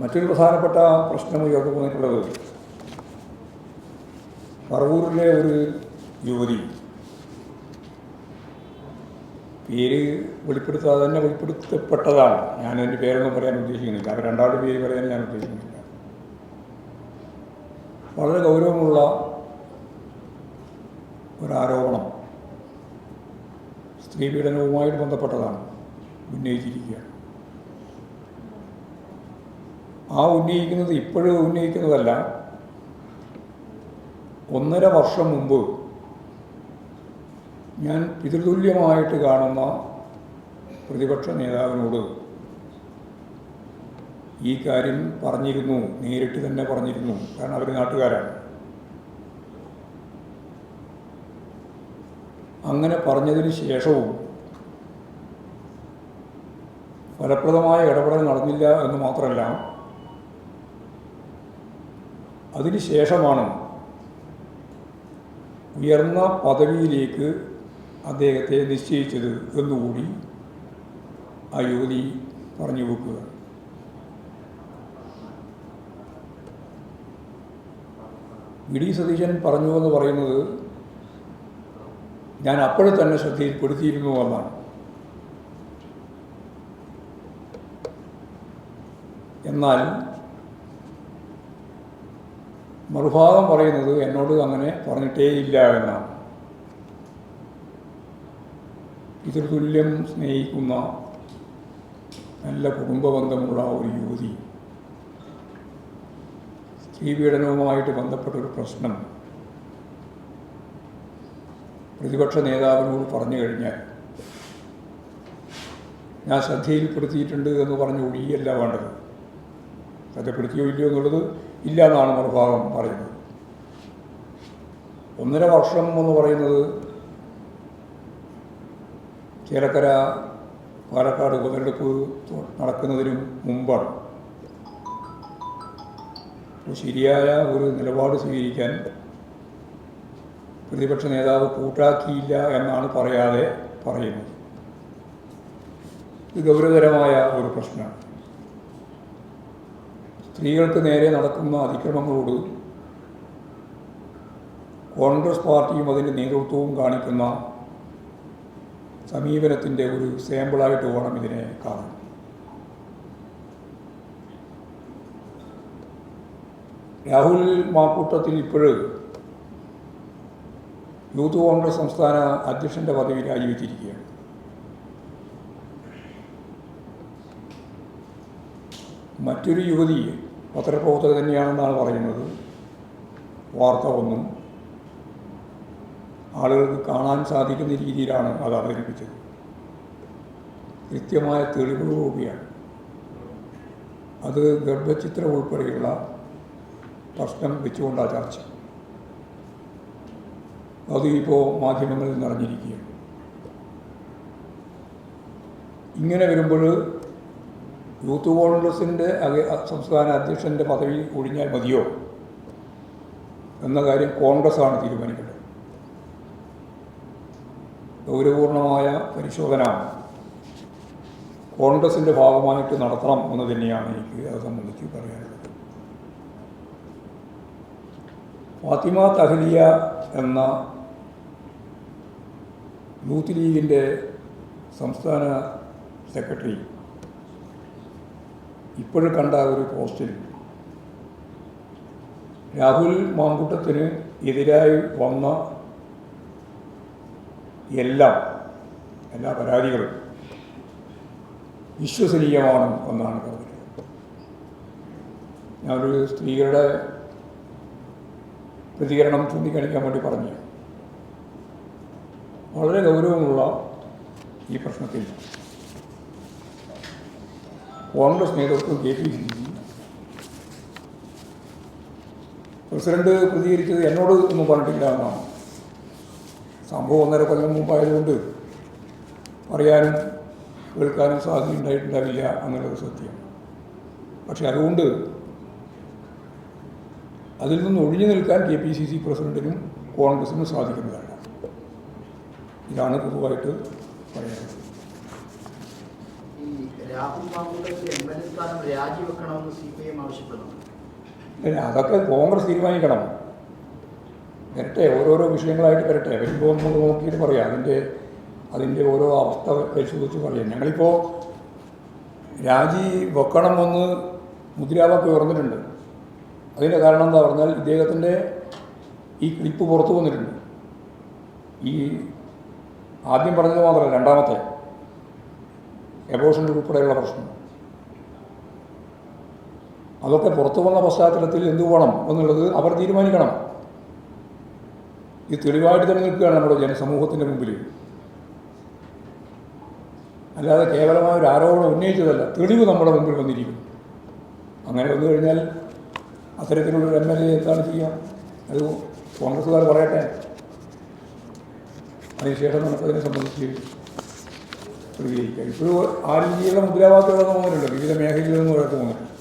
മറ്റൊരു പ്രധാനപ്പെട്ട പ്രശ്നം ഉയർന്നു പോയിട്ടുള്ളത് പറവൂരിലെ ഒരു യുവതി. പേര് വെളിപ്പെടുത്താതെ തന്നെ വെളിപ്പെടുത്തപ്പെട്ടതാണ്. ഞാൻ എന്റെ പേരൊന്നും പറയാൻ ഉദ്ദേശിക്കുന്നില്ല. അവർ രണ്ടാളുടെ പേര് പറയാൻ ഞാൻ ഉദ്ദേശിക്കുന്നില്ല. വളരെ ഗൗരവമുള്ള ഒരാരോപണം. സ്ത്രീ പീഡനവുമായിട്ട് ബന്ധപ്പെട്ടതാണ്. ഉന്നയിച്ചിരിക്കുക ആ ഉന്നയിക്കുന്നത് ഇപ്പോഴും ഉന്നയിക്കുന്നതല്ല. ഒന്നര വർഷം മുമ്പ് ഞാൻ പിതൃതുല്യമായിട്ട് കാണുന്ന പ്രതിപക്ഷ നേതാവിനോട് ഈ കാര്യം പറഞ്ഞിരുന്നു നേരിട്ട് തന്നെ പറഞ്ഞിരുന്നു. കാരണം അവർ നാട്ടുകാരാണ്. അങ്ങനെ പറഞ്ഞതിന് ശേഷവും ഫലപ്രദമായ ഇടപെടൽ നടന്നില്ല എന്ന് മാത്രമല്ല അതിന് ശേഷമാണ് ഉയർന്ന പദവിയിലേക്ക് അദ്ദേഹത്തെ നിശ്ചയിച്ചത് എന്നുകൂടി ആ യുവതി പറഞ്ഞു വെക്കുക. വി. ഡി. സതീശൻ പറഞ്ഞു എന്ന് പറയുന്നത് ഞാൻ അപ്പോഴും തന്നെ ശ്രദ്ധയിൽപ്പെടുത്തിയിരുന്നു എന്നാണ്. എന്നാൽ മറുഭാഗം പറയുന്നത് എന്നോട് അങ്ങനെ പറഞ്ഞിട്ടേ ഇല്ല എന്നാണ്. പിതൃതുല്യം സ്നേഹിക്കുന്ന നല്ല കുടുംബ ബന്ധമുള്ള ഒരു യുവതി. സ്ത്രീപീഡനവുമായിട്ട് ബന്ധപ്പെട്ടൊരു പ്രശ്നം. പ്രതിപക്ഷ നേതാവിനോട് പറഞ്ഞു കഴിഞ്ഞാൽ ഞാൻ ശ്രദ്ധയിൽപ്പെടുത്തിയിട്ടുണ്ട് എന്ന് പറഞ്ഞു ഒഴിയല്ല വേണ്ടത്. ശ്രദ്ധപ്പെടുത്തിയോ ഇല്ലയോ എന്നുള്ളത് ഇല്ല എന്നാണ് മറുഭാഗം പറയുന്നത്. ഒന്നര വർഷം എന്ന് പറയുന്നത് ചേലക്കര പാലക്കാട് ഉപതെരഞ്ഞെടുപ്പ് നടക്കുന്നതിനും മുമ്പാണ്. ശരിയായ ഒരു നിലപാട് സ്വീകരിക്കാൻ പ്രതിപക്ഷ നേതാവ് കൂട്ടാക്കിയില്ല എന്നാണ് പറയാതെ പറയുന്നത്. ഇത് ഗൗരവതരമായ ഒരു പ്രശ്നമാണ്. സ്ത്രീകൾക്ക് നേരെ നടക്കുന്ന അതിക്രമങ്ങളോട് കോൺഗ്രസ് പാർട്ടിയും അതിന്റെ നേതൃത്വവും കാണിക്കുന്ന സമീപനത്തിന്റെ ഒരു സാമ്പിളായിട്ട് വേണം ഇതിനെ കാണാൻ. രാഹുൽ മാക്കൂട്ടത്തിൽ ഇപ്പോഴ് യൂത്ത് കോൺഗ്രസ് സംസ്ഥാന അധ്യക്ഷന്റെ പദവി രാജിവെച്ചിരിക്കുകയാണ്. മറ്റൊരു യുവതി പത്രപ്രവർത്തക തന്നെയാണെന്നാണ് പറയുന്നത്. വാർത്ത ഒന്നും ആളുകൾക്ക് കാണാൻ സാധിക്കുന്ന രീതിയിലാണ് അത് അവതരിപ്പിച്ചത്. കൃത്യമായ തെളിവുകളോടുകൂടിയാണ് അത് ഗർഭചിത്രം ഉൾപ്പെടെയുള്ള പ്രശ്നം വെച്ചുകൊണ്ടാണ് ചർച്ച. അത് ഇപ്പോൾ മാധ്യമങ്ങളിൽ നിറഞ്ഞിരിക്കുകയാണ്. ഇങ്ങനെ വരുമ്പോൾ യൂത്ത് കോൺഗ്രസിന്റെ സംസ്ഥാന അധ്യക്ഷന്റെ പദവി ഒഴിഞ്ഞാൽ മതിയോ? എന്ന കാര്യം കോൺഗ്രസ്സാണ് തീരുമാനിക്കേണ്ടത്. ഗൗരവപൂർണമായ പരിശോധന കോൺഗ്രസിന്റെ ഭാഗമായിട്ട് നടത്തണം എന്ന് തന്നെയാണ് എനിക്ക് അത് സംബന്ധിച്ച് പറയാനുള്ളത്. ഫാത്തിമ തഹലിയ എന്ന യൂത്ത് ലീഗിന്റെ സംസ്ഥാന സെക്രട്ടറി ഇപ്പോഴും കണ്ട ഒരു പോസ്റ്റിൽ രാഹുൽ മാങ്കൂട്ടത്തിന് എതിരായി വന്ന എല്ലാം എല്ലാ പരാതികളും വിശ്വസനീയമാണ് എന്നാണ് പറഞ്ഞത്. ഞാനൊരു സ്ത്രീകളുടെ പ്രതികരണം ചൂണ്ടിക്കാണിക്കാൻ വേണ്ടി പറഞ്ഞു. വളരെ ഗൗരവമുള്ള ഈ പ്രശ്നത്തിൽ കോൺഗ്രസ് നേതൃത്വം K P C C president പ്രതികരിച്ചത് എന്നോട് ഒന്നും പറഞ്ഞിട്ടില്ല എന്നാണ് സംഭവം ഒന്നര കൊല്ലം മുമ്പായതുകൊണ്ട് പറയാനും കേൾക്കാനും സാധ്യത ഉണ്ടായിട്ടുണ്ടാവില്ല എന്നുള്ളത് സത്യം. പക്ഷെ അതുകൊണ്ട് അതിൽ നിന്ന് ഒഴിഞ്ഞു നിൽക്കാൻ കെ പി സി സി പ്രസിഡന്റിനും കോൺഗ്രസിനും സാധിക്കുന്നതല്ല. ഇതാണ് പൊതുവായിട്ട് പറയാനുള്ളത്. ഈ ആവശ്യപ്പെടുന്നു. അതൊക്കെ കോൺഗ്രസ് തീരുമാനിക്കണം. വരട്ടെ ഓരോരോ വിഷയങ്ങളായിട്ട് വരട്ടെ. വരുമ്പോൾ നമുക്ക് നോക്കിയിട്ട് പറയാം. അതിന്റെ അതിന്റെ ഓരോ അവസ്ഥ പരിശോധിച്ച് പറയാം. ഞങ്ങളിപ്പോൾ രാജി വെക്കണമെന്ന് മുദ്രാവാക്യം ഉയർന്നിട്ടുണ്ട്. അതിന്റെ കാരണം എന്താ പറഞ്ഞാൽ ഇദ്ദേഹത്തിന്റെ ഈ ക്ലിപ്പ് പുറത്തു വന്നിട്ടുണ്ട്. ഈ ആദ്യം പറഞ്ഞത് മാത്രമല്ല രണ്ടാമത്തെ. എബോഷൻ ഉൾപ്പെടെയുള്ള പ്രശ്നം. അതൊക്കെ പുറത്തു വന്ന പശ്ചാത്തലത്തിൽ എന്തു വേണം എന്നുള്ളത് അവർ തീരുമാനിക്കണം. ഇത് തെളിവായിട്ട് തന്നെ നിൽക്കുകയാണ് നമ്മുടെ ജനസമൂഹത്തിന്റെ മുമ്പിൽ അല്ലാതെ കേവലമായ ഒരു ആരോപണം ഉന്നയിച്ചതല്ല തെളിവ് നമ്മുടെ മുമ്പിൽ വന്നിരിക്കും അങ്ങനെ വന്നു കഴിഞ്ഞാൽ അത്തരത്തിലുള്ള എം എൽ എ എന്താണ് ചെയ്യുക അത് കോൺഗ്രസ്സുകാർ പറയട്ടെ. അതിനുശേഷം നമുക്കതിനെ സംബന്ധിച്ച് പ്രതികരിക്കാം. ഇപ്പോഴും ആ രീതിയിലുള്ള മുദ്രാവാക്യങ്ങളൊന്നും വന്നിട്ടുണ്ട് വിവിധ മേഖലകളിൽ നിന്നും ഒരാൾക്ക് വന്നിട്ടുണ്ട്